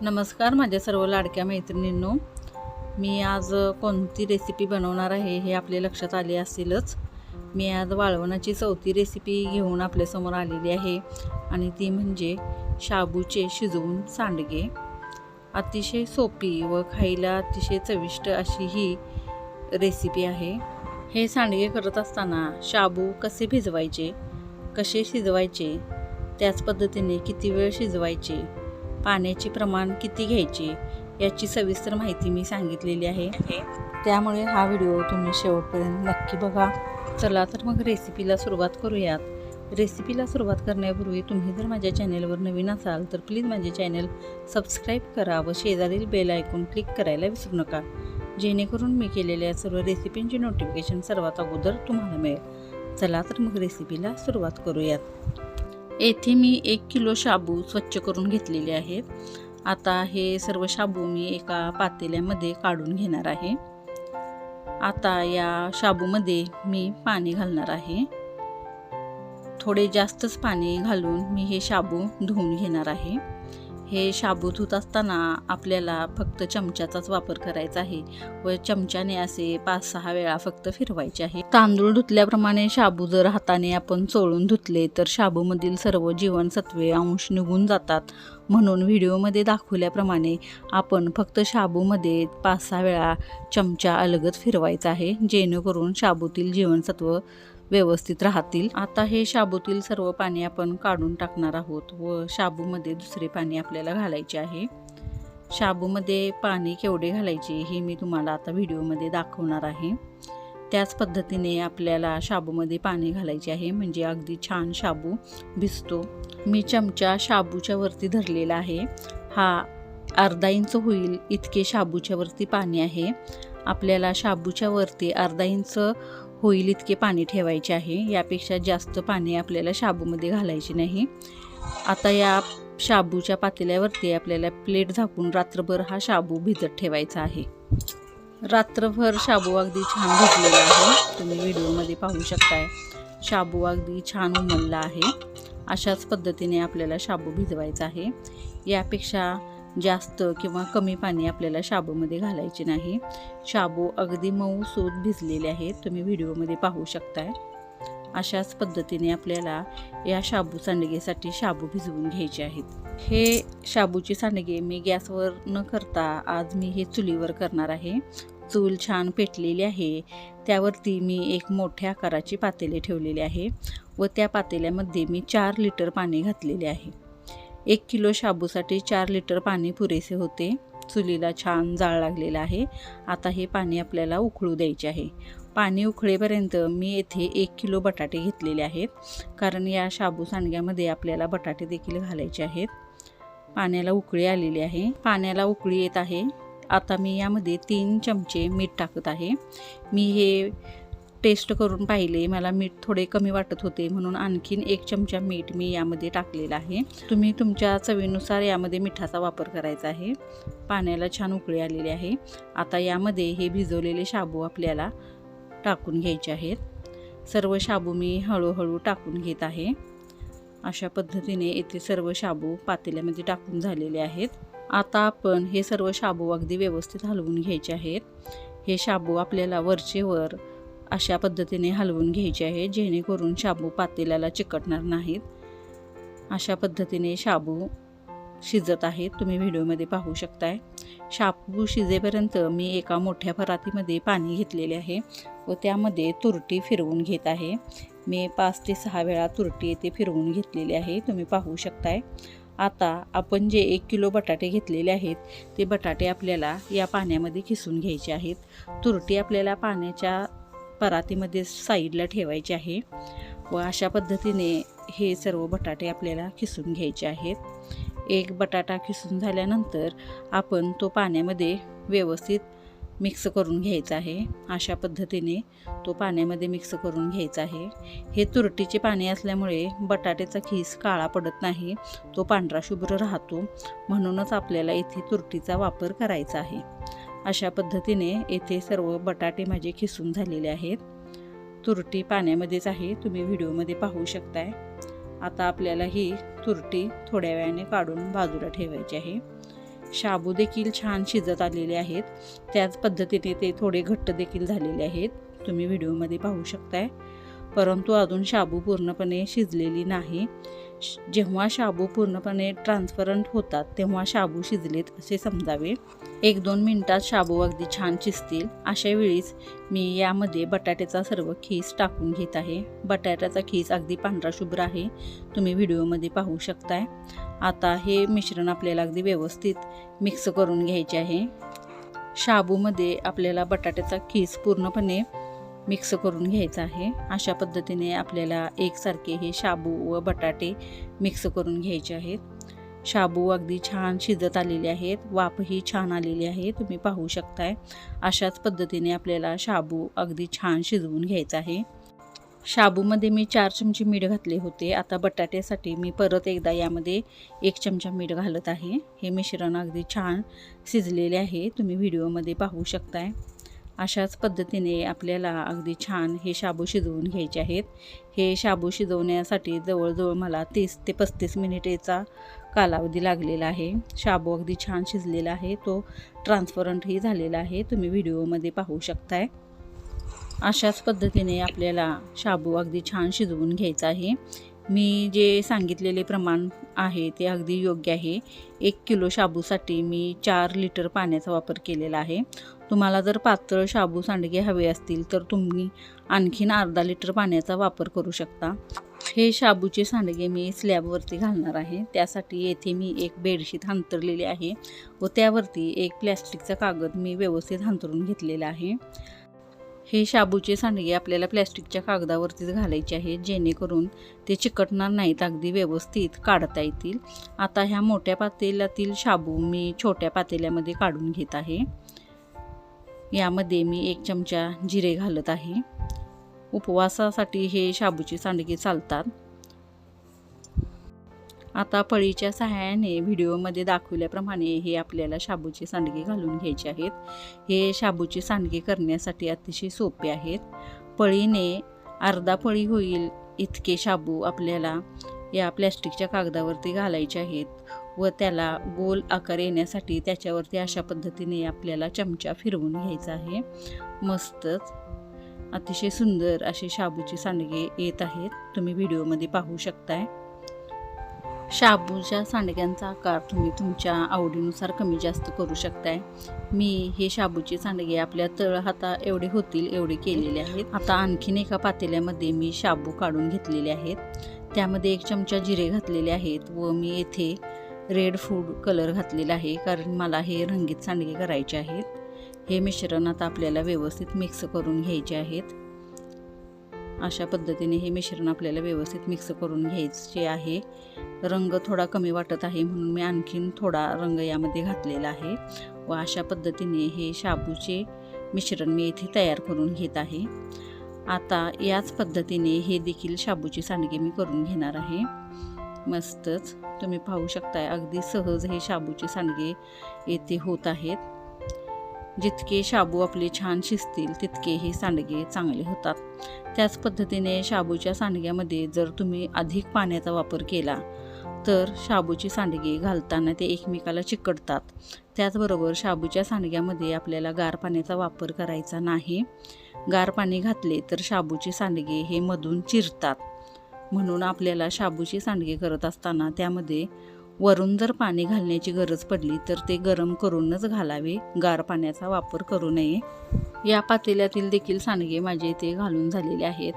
नमस्कार माझ्या सर्व लाडक्या मैत्रिणींनो. मी आज कोणती रेसिपी बनवणार आहे हे आपल्या लक्षात आले असेलच. मी आज वाळवणाची चौथी रेसिपी घेऊन आपल्यासमोर आलेली आहे आणि ती म्हणजे शाबूचे शिजवून सांडगे. अतिशय सोपी व खायला अतिशय चविष्ट अशी ही रेसिपी आहे. हे सांडगे करत असताना शाबू कसे भिजवायचे कसे शिजवायचे त्याच पद्धतीने किती वेळ शिजवायचे पाण्याचे प्रमाण किती घ्यायचे याची सविस्तर माहिती मी सांगितलेली आहे. त्यामुळे हा व्हिडिओ तुम्ही शेवटपर्यंत नक्की बघा. चला तर मग रेसिपीला सुरुवात करूयात. रेसिपीला सुरुवात करण्यापूर्वी तुम्ही जर माझ्या चॅनेलवर नवीन असाल तर प्लीज माझे चॅनल सबस्क्राईब करा व शेजारील बेल ऐकून क्लिक करायला विसरू नका. जेणेकरून मी केलेल्या सर्व रेसिपींची नोटिफिकेशन सर्वात अगोदर तुम्हाला मिळेल. चला तर मग रेसिपीला सुरुवात करूयात. येथे मी एक किलो शाबू स्वच्छ करून घेतलेले आहेत आता हे सर्व शाबू मी एका पातेल्यामध्ये काढून घेणार आहे. आता या शाबूमध्ये मी पाणी घालणार आहे. थोडे जास्तच पाणी घालून मी हे शाबू धुवून घेणार आहे. हे शाबू धुत असताना आपल्याला फक्त चमच्याचाच वापर करायचा आहे व चमच्याने असे पाच सहा वेळा फक्त फिरवायचे आहे. तांदूळ धुतल्याप्रमाणे शाबू जर हाताने आपण चोळून धुतले तर शाबूमधील सर्व जीवनसत्वे अंश निघून जातात. म्हणून व्हिडिओमध्ये दाखवल्याप्रमाणे आपण फक्त शाबूमध्ये पाच सहा वेळा चमचा अलगद फिरवायचा आहे जेणेकरून शाबूतील जीवनसत्व व्यवस्थित राहतील. आता हे शाबूतील सर्व पाणी आपण काढून टाकणार आहोत व शाबूमध्ये दुसरे पाणी आपल्याला घालायचे आहे. शाबूमध्ये पाणी केवढे घालायचे हे मी तुम्हाला आता व्हिडिओमध्ये दाखवणार आहे. त्याच पद्धतीने आपल्याला शाबूमध्ये पाणी घालायचे आहे. म्हणजे अगदी छान शाबू भिजतो. मी चमचा शाबूच्या वरती धरलेला आहे. हा अर्धा इंच होईल इतके शाबूच्या वरती पाणी आहे. आपल्याला शाबूच्या वरती अर्धा इंच होईल इतके पाणी ठेवायचे आहे. यापेक्षा जास्त पाणी आपल्याला शाबूमध्ये घालायचे नाही. आता या शाबूच्या पातेल्यावरती आपल्याला प्लेट झाकून रात्रभर हा शाबू भिजत ठेवायचा आहे. रात्रभर शाबू अगदी छान भिजलेला आहे. तुम्ही व्हिडिओमध्ये पाहू शकताय. शाबू अगदी छान उमलला आहे. अशाच पद्धतीने आपल्याला शाबू भिजवायचा आहे. यापेक्षा जास्त किंवा कमी पाणी आपल्याला शाबूमध्ये घालायचे नाही. शाबू अगदी मऊ सूत भिजलेले आहेत. तुम्ही व्हिडिओमध्ये पाहू शकताय. अशाच पद्धतीने आपल्याला या शाबू सांडगेसाठी शाबू भिजवून घ्यायचे आहेत. हे शाबूचे सांडगे मी गॅसवर न करता आज मी हे चुलीवर करणार आहे. चूल छान पेटलेली आहे. त्यावरती मी एक मोठ्या आकाराची पातेले ठेवलेले आहे व त्या पातेल्यामध्ये मी चार लिटर पाणी घातलेले आहे. एक किलो शाबूसाठी चार लिटर पाणी पुरेसे होते. चुलीला छान जाळ लागलेला आहे. आता हे पाणी आपल्याला उकळू द्यायचे आहे. पाणी उकळेपर्यंत मी येथे एक किलो बटाटे घेतलेले आहेत. कारण या शाबू सांडग्यामध्ये आपल्याला बटाटे देखील घालायचे आहेत. पाण्याला उकळी आलेली आहे. पाण्याला उकळी येत आहे. आता मी यामध्ये तीन चमचे मीठ टाकत आहे. मी हे टेस्ट करून पाहिले. मला मीठ थोडे कमी वाटत होते म्हणून आणखीन एक चमचा मीठ मी यामध्ये टाकलेला आहे. तुम्ही तुमच्या चवीनुसार यामध्ये मिठाचा वापर करायचा आहे. पाण्याला छान उकळी आलेली आहे. आता यामध्ये हे भिजवलेले शाबू आपल्याला टाकून घ्यायचे आहेत. सर्व शाबू मी हळूहळू टाकून घेत आहे. अशा पद्धतीने येथे सर्व शाबू पातेल्यामध्ये टाकून झालेले आहेत. आता आपण हे सर्व शाबू अगदी व्यवस्थित हलवून घ्यायचे आहेत. हे शाबू आपल्याला वरचेवर अशा पद्धतीने हलवून घ्यायचे आहे जेणेकरून शाबू पातेल्याला चिकटणार नाहीत. अशा पद्धतीने शाबू शिजत आहेत तुम्ही व्हिडिओमध्ये पाहू शकताय. शाबू शिजेपर्यंत मी एका मोठ्या परातीमध्ये पाणी घेतलेले आहे व त्यामध्ये तुरटी फिरवून घेत आहे. मी पाच ते सहा वेळा तुरटी येथे फिरवून घेतलेली आहे. तुम्ही पाहू शकताय. आता आपण जे एक किलो बटाटे घेतलेले आहेत ते बटाटे आपल्याला या पाण्यामध्ये खिसून घ्यायचे आहेत. तुरटी आपल्याला पाण्याच्या परातीमध्ये साईडला ठेवायचे आहे व अशा पद्धतीने हे सर्व बटाटे आपल्याला खिसून घ्यायचे आहेत. एक बटाटा खिसून झाल्यानंतर आपण तो पाण्यामध्ये व्यवस्थित मिक्स करून घ्यायचा आहे. अशा पद्धतीने तो पाण्यामध्ये मिक्स करून घ्यायचा आहे. हे तुरटीचे पाणी असल्यामुळे बटाट्याचा खीस काळा पडत नाही तो पांढरा शुभ्र राहतो. म्हणूनच आपल्याला इथे तुरटीचा वापर करायचा आहे. अशा पद्धतीने येथे सर्व बटाटे माझे खिसून झालेले आहेत. तुरटी पाण्यामध्येच आहे. तुम्ही व्हिडिओमध्ये पाहू शकताय. आता आपल्याला ही तुरटी थोड्या वेळाने काढून बाजूला ठेवायची आहे. शाबू देखील छान शिजत आलेले आहेत. त्याच पद्धतीने ते थोडे घट्ट देखील झालेले आहेत. तुम्ही व्हिडिओमध्ये पाहू शकताय. परंतु अजून शाबू पूर्णपणे शिजलेली नाही. जेव्हा शाबू पूर्णपणे ट्रान्सपरंट होतात तेव्हा शाबू शिजलेत असे समजावे. एक दोन मिनटात शाबू अगदी छान शिजतील. अशा वेळीच मी यामध्ये बटाट्याचा सर्व खीस टाकून घेत आहे. बटाट्याचा खीस अगदी पांढरा शुभ्र आहे. तुम्ही व्हिडिओमध्ये पाहू शकताय. आता हे मिश्रण आपल्याला अगदी व्यवस्थित मिक्स करून घ्यायचे आहे. शाबूमध्ये आपल्याला बटाट्याचा खीस पूर्णपणे मिक्स करून घ्यायचं आहे. अशा पद्धतीने आपल्याला एकसारखे हे शाबू व बटाटे मिक्स करून घ्यायचे आहेत. शाबू अगदी छान शिजत आलेले आहेत. वाफही छान आलेली आहे तुम्ही पाहू शकताय. अशाच पद्धतीने आपल्याला शाबू अगदी छान शिजवून घ्यायचा आहे. शाबूमध्ये मी चार चमचे मीठ घातले होते. आता बटाट्यासाठी मी परत एकदा यामध्ये एक चमचा मीठ घालत आहे. हे मिश्रण अगदी छान शिजलेले आहे. तुम्ही व्हिडिओमध्ये पाहू शकताय. अशाच पद्धतीने आपल्याला अगदी छान हे शाबू शिजवून घ्यायचे आहेत. हे शाबू शिजवण्यासाठी जवळजवळ मला तीस ते पस्तीस मिनिटेचा कालावधी लागलेला आहे. शाबू अगदी छान शिजलेला आहे. तो ट्रान्सपरंटही झालेला आहे. तुम्ही व्हिडिओमध्ये पाहू शकताय. अशाच पद्धतीने आपल्याला शाबू अगदी छान शिजवून घ्यायचा आहे. मी जे सांगितलेले प्रमाण आहे ते अगदी योग्य आहे. एक किलो शाबूसाठी मी चार लिटर पाण्याचा वापर केलेला आहे. तुम्हाला जर पातळ शाबू सांडगे हवे असतील तर तुम्ही आणखीन अर्धा लिटर पाण्याचा वापर करू शकता. हे शाबूचे सांडगे मी स्लॅबवरती घालणार आहे. त्यासाठी येथे मी एक बेडशीट अंतरलेली आहे व त्यावरती एक प्लॅस्टिकचा कागद मी व्यवस्थित अंतरून घेतलेला आहे. हे शाबूचे सांडगे आपल्याला प्लॅस्टिकच्या कागदावरतीच घालायचे आहेत जेणेकरून ते चिकटणार नाहीत अगदी व्यवस्थित काढता येतील. आता ह्या मोठ्या पातेल्यातील शाबू मी छोट्या पातेल्यामध्ये काढून घेत आहे. यामध्ये मी एक चमचा जिरे घालत आहे. उपवासासाठी हे शाबूचे सांडगे चालतात. आता पळीच्या सहाय्याने व्हिडिओमध्ये दाखवल्याप्रमाणे हे आपल्याला शाबूचे सांडगे घालून घ्यायचे आहेत. हे शाबूचे सांडगे करण्यासाठी अतिशय सोपे आहेत. पळीने अर्धा पळी होईल इतके शाबू आपल्याला या प्लॅस्टिकच्या कागदावरती घालायचे आहेत व त्याला गोल आकार येण्यासाठी त्याच्यावरती अशा पद्धतीने आपल्याला चमचा फिरवून घ्यायचा आहे. मस्तच अतिशय सुंदर असे शाबूचे सांडगे येत आहेत. तुम्ही व्हिडिओमध्ये पाहू शकताय. शाबूच्या सांडग्यांचा आकार तुम्ही तुमच्या आवडीनुसार कमी जास्त करू शकताय. मी हे शाबूचे सांडगे आपल्या तळ हाता एवढे होतील एवढे केलेले आहेत. आता आणखीन एका पातेल्यामध्ये मी शाबू काढून घेतलेले आहेत. त्यामध्ये एक चमचा जिरे घातलेले आहेत व मी येथे रेड फूड कलर घातलेला आहे कारण मला हे रंगीत सांडगे करायचे आहेत. हे मिश्रण आता आपल्याला व्यवस्थित मिक्स करून घ्यायचे आहेत. अशा पद्धतीने हे मिश्रण आपल्याला व्यवस्थित मिक्स करून घ्यायचे आहे. रंग थोडा कमी वाटत आहे म्हणून मी आणखीन थोडा रंग यामध्ये घातलेला आहे व अशा पद्धतीने हे शाबूचे मिश्रण मी येथे तयार करून घेत आहे. आता याच पद्धतीने हे देखील शाबूची सांडगे मी करून घेणार आहे. मस्तच तुम्ही पाहू शकताय अगदी सहज हे शाबूचे सांडगे येथे होत आहेत. जितके शाबू आपले छान शिजतील तितके हे सांडगे चांगले होतात. त्याच पद्धतीने शाबूच्या सांडग्यामध्ये जर तुम्ही अधिक पाण्याचा वापर केला तर शाबूची सांडगे घालताना ते एकमेकाला चिकटतात. त्याचबरोबर शाबूच्या सांडग्यामध्ये आपल्याला गार पाण्याचा वापर करायचा नाही. गार पाणी घातले तर शाबूची सांडगे हे मधून चिरतात. म्हणून आपल्याला शाबूची सांडगे करत असताना त्यामध्ये वरून जर पाणी घालण्याची गरज पडली तर ते गरम करूनच घालावे. गार पाण्याचा वापर करू नये. या पातेल्यातील देखील सांडगे माझे इथे घालून झालेले आहेत.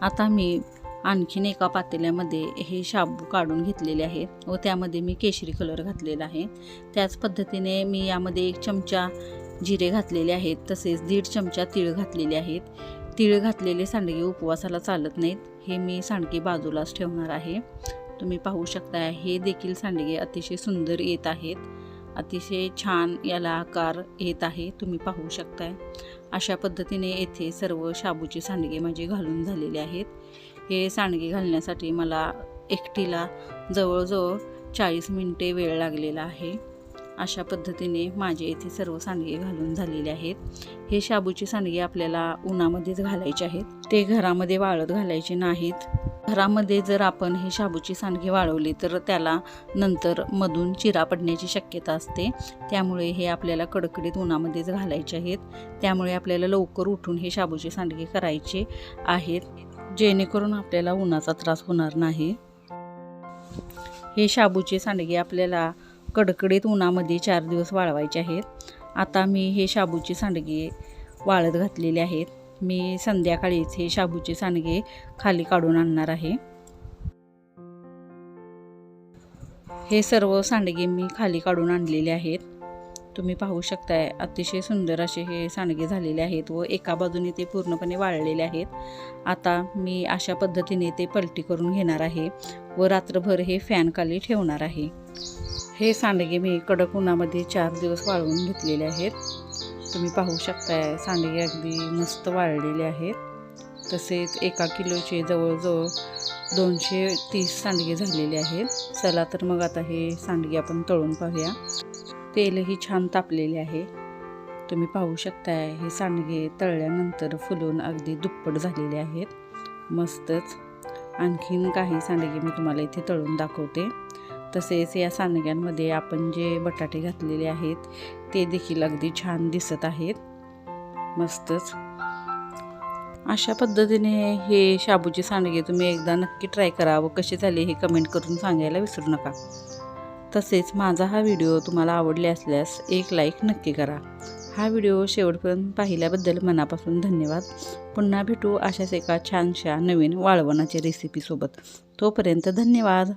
आता मी आणखीन एका पातेल्यामध्ये हे शाबू काढून घेतलेले आहेत व त्यामध्ये मी केशरी कलर घातलेला आहे. त्याच पद्धतीने मी यामध्ये एक चमचा जिरे घातलेले आहेत तसेच दीड चमचा तीळ घातलेले आहेत. तीळ घातलेले सांडगे उपवासाला चालत नाहीत. हे मी सांडगे बाजूलाच ठेवणार आहे. तुम्ही पाहू शकता हे देखील सांडगे अतिशय सुंदर येत आहेत. अतिशय छान याला आकार येत आहे तुम्ही पाहू शकताय. अशा पद्धतीने येथे सर्व शाबूचे सांडगे माझे घालून झालेले आहेत. हे सांडगे घालण्यासाठी मला एकटीला जवळजवळ चाळीस मिनटे वेळ लागलेला आहे. अशा पद्धतीने माझे येथे सर्व सांडगे घालून झालेले आहेत. हे शाबूचे सांडगे आपल्याला उन्हामध्येच घालायचे आहेत. ते घरामध्ये वाळत घालायचे नाहीत. घरामध्ये जर आपण हे शाबूची सांडगी वाळवली तर त्याला नंतर मधून चिरा पडण्याची शक्यता असते. त्यामुळे हे आपल्याला कडकडीत उन्हामध्येच घालायचे आहेत. त्यामुळे आपल्याला लवकर उठून हे शाबूची सांडगे करायचे आहेत जेणेकरून आपल्याला उन्हाचा त्रास होणार नाही. हे शाबूचे सांडगे आपल्याला कडकडीत उन्हामध्ये चार दिवस वाळवायचे आहेत. आता मी हे शाबूची सांडगे वाळत घातलेले आहेत. मी संध्याकाळीच हे शाबूचे सांडगे खाली काढून आणणार आहे. हे सर्व सांडगे मी खाली काढून आणलेले आहेत. तुम्ही पाहू शकताय अतिशय सुंदर असे हे सांडगे झालेले आहेत व एका बाजूने ते पूर्णपणे वाळलेले आहेत. आता मी अशा पद्धतीने ते पलटी करून घेणार आहे व रात्रभर हे फॅनखाली ठेवणार आहे. हे सांडगे मी कडक उन्हामध्ये चार दिवस वाळवून घेतलेले आहेत. तुम्ही पाहू शकताय सांडगे अगदी मस्त वाळलेले आहेत. तसेच एका किलोचे जवळजवळ दोनशे तीस सांडगे झालेले आहेत. चला तर मग आता हे सांडगे आपण तळून पाहूया. तेलही छान तापलेले आहे. तुम्ही पाहू शकताय हे सांडगे तळल्यानंतर फुलून अगदी दुप्पट झालेले आहेत. मस्तच. आणखीन काही सांडगे मी तुम्हाला इथे तळून दाखवते. तसेच या सांडग्यांमध्ये आपण जे बटाटे घातलेले आहेत ते देखील अगदी छान दिसत आहेत. मस्तच. अशा पद्धतीने हे शाबूचे सांडगे तुम्ही एकदा नक्की ट्राय करा व कसे झाले हे कमेंट करून सांगायला विसरू नका. तसेच माझा हा व्हिडिओ तुम्हाला आवडले असल्यास एक लाईक नक्की करा. हा व्हिडिओ शेवटपर्यंत पाहिल्याबद्दल मनापासून धन्यवाद. पुन्हा भेटू अशाच एका छानशा नवीन वाळवणाच्या रेसिपीसोबत तोपर्यंत धन्यवाद.